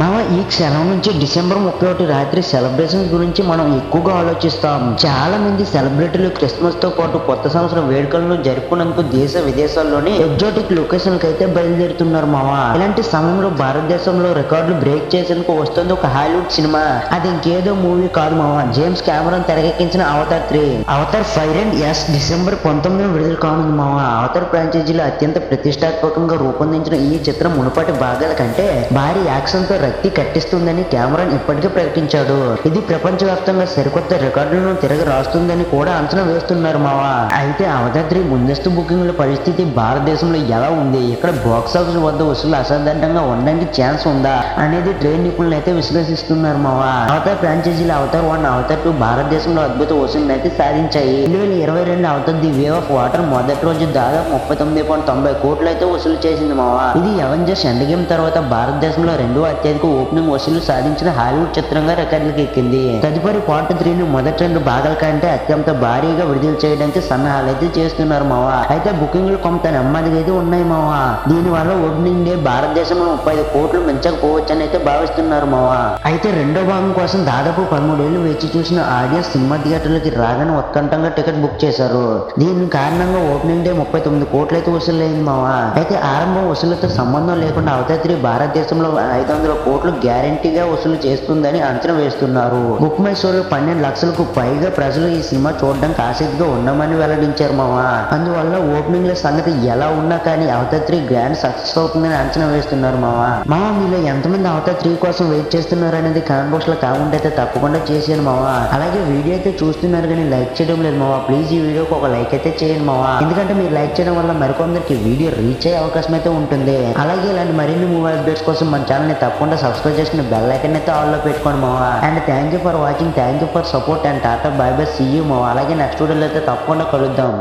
మామ ఈ క్షణం నుంచి డిసెంబర్ ముప్పై ఒకటి రాత్రి సెలబ్రేషన్స్ గురించి మనం ఎక్కువగా ఆలోచిస్తాం. చాలా మంది సెలబ్రిటీలు క్రిస్మస్తో పాటు కొత్త సంవత్సరం వేడుకలను జరుపుకునేందుకు దేశ విదేశాల్లోని ఎగ్జాటిక్ లొకేషన్కి అయితే బయలుదేరుతున్నారు మామ ఇలాంటి సమయంలో భారతదేశంలో రికార్డులు బ్రేక్ చేసేందుకు వస్తుంది ఒక హాలీవుడ్ సినిమా. అది ఇంకేదో మూవీ కాదు మామ జేమ్స్ కెమెరాన్ తెరకెక్కించిన Avatar three. Avatar five and yes December పంతొమ్మిది విడుదల కానుంది మామ అవతార్ ఫ్రాంచైజీలో అత్యంత ప్రతిష్టాత్మకంగా రూపొందించిన ఈ చిత్రం మునుపటి భాగాల కంటే భారీ యాక్షన్తో రక్తి కట్టిస్తుందని కెమెరాన్ ఇప్పటికే ప్రకటించాడు. ఇది ప్రపంచవ్యాప్తంగా సరికొత్త రికార్డులను తిరగ రాస్తుందని కూడా అంచనా వేస్తున్నారు మావా. అయితే అవధాద్రి ముందస్తు బుకింగ్ల పరిస్థితి భారతదేశంలో ఎలా ఉంది? ఇక్కడ బాక్స్ ఆఫీస్ వద్ద వసూలు అసాధారణంగా ఉండడానికి ఛాన్స్ ఉందా? అనేది ట్రైన్ నిపుణులు అయితే విశ్లేషిస్తున్నారు మావా. అవతార్ ఫ్రాంచైజీలు అవతార్ వన్ అవతార్ టూ భారతదేశంలో అద్భుత వసూలు అయితే సాధించాయి. రెండు వేల ఇరవై రెండు Avatar the way of water మొదటి రోజు దాదాపు ముప్పై తొమ్మిది పాయింట్ తొంభై కోట్లు అయితే వసూలు చేసింది మావా. ఇది ఎవెంజర్స్ ఎండ్ గేమ్ తర్వాత భారతదేశంలో రెండో అత్యధిక ఓపెనింగ్ వసూలు సాధించిన హాలీవుడ్ చిత్రంగా రికార్డులకు ఎక్కింది. తదుపరి పార్ట్ త్రీని మొదటి రెండు భాగాల కంటే అత్యంత భారీగా విడుదల చేయడానికి సన్నాహాలు అయితే చేస్తున్నారు మావా. అయితే బుకింగ్లు కొంత నెమ్మదిగా అయితే ఉన్నాయి మావా. దీని వల్ల ఓపెనింగ్ డే భారతదేశంలో ముప్పై ఐదు కోట్లు మించకపోవచ్చు అని అయితే భావిస్తున్నారు మావా. అయితే రెండో భాగం కోసం దాదాపు పదమూడేళ్ళు వేచి చూసిన ఆడియన్స్ సినిమా థియేటర్లకి రాగానే ఉత్కంఠంగా టికెట్ బుక్ చేశారు. దీని కారణంగా ఓపెనింగ్ డే ముప్పై తొమ్మిది కోట్లు అయితే వసూలైంది మావా. అయితే ఆరంభం వసూలతో సంబంధం లేకుండా అవతత్రి భారతదేశంలో ఐదు వందల కోట్లు గ్యారంటీగా వసూలు చేస్తుందని అంచనా వేస్తున్నారు. బుక్ మై షోలో పన్నెండు లక్షలకు పైగా ప్రజలు ఈ సినిమా చూడడానికి ఆసక్తిగా ఉన్నామని వెల్లడించారు మావా అందువల్ల ఓపెనింగ్లో సంగతి ఎలా ఉన్నా కానీ అవతార్ త్రీ గ్రాండ్ సక్సెస్ అవుతుందని అంచనా వేస్తున్నారు మావా మావా మీలో ఎంతమంది అవతార్ త్రీ కోసం వెయిట్ చేస్తున్నారు అనేది కామెంట్ బాక్స్లో కామెంట్ అయితే తప్పకుండా చేశాను మావా అలాగే వీడియో అయితే చూస్తున్నారు కానీ లైక్ చేయడం లేదు మావా ప్లీజ్ ఈ వీడియోకి ఒక లైక్ అయితే చేయండి మావా ఎందుకంటే మీరు లైక్ చేయడం వల్ల మరికొందరికి వీడియో రీచ్ అయ్యే అవకాశం అయితే ఉంటుంది. అలాగే ఇలాంటి మరిన్ని మూవీ అప్డేట్స్ కోసం మన ఛానల్ని తప్పకుండా సబ్స్క్రైబ్ చేసుకుని బెల్ ఐకన్ అయితే ఆల్లో పెట్టుకోండి మోవా. And thank you for watching thank you for support and tata bye bye see you మోవా. అలాగే నెక్స్ట్ వీడియోలో అయితే తప్పకుండా కలుద్దాం.